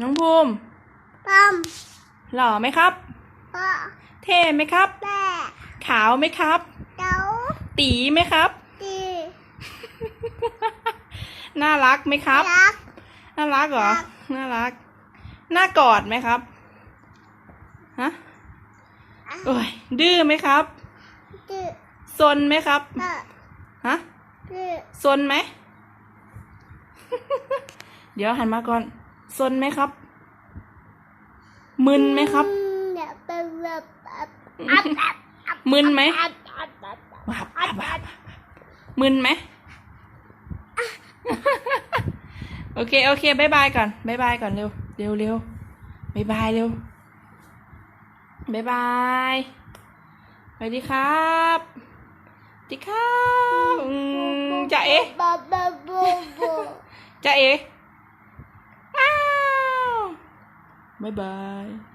น้องภูมิปั๊มหล่อไหมครับพ่อเท่ไหมครับ แม่ขาวไหมครับเต้าตีไหมครับตีน่ารักไหมครับ รัก น่ารักเหรอรักน่ารัก น่ากอดไหมครับ ฮะ โอ้ย ดื้อไหมครับตีซนไหมครับเต้าฮะตีซนไหม เดี๋ยวหันมาก่อน ซนไหมครับ มึนไหมครับเดี๋ยวไปแบบแบบมึนไหมอัดอัดอัดว้าวว้าวว้าวมึนไหมโอเค โอเคบายบายก่อนบายบายก่อนเร็ว เร็วเร็วบายบายเร็วบายบายสวัสดีครับสวัสดีครับอืมจะเอ๊ะบ๊ะบ๊ะบ๊ะบ๊ะจะเอ๋ Bye bye.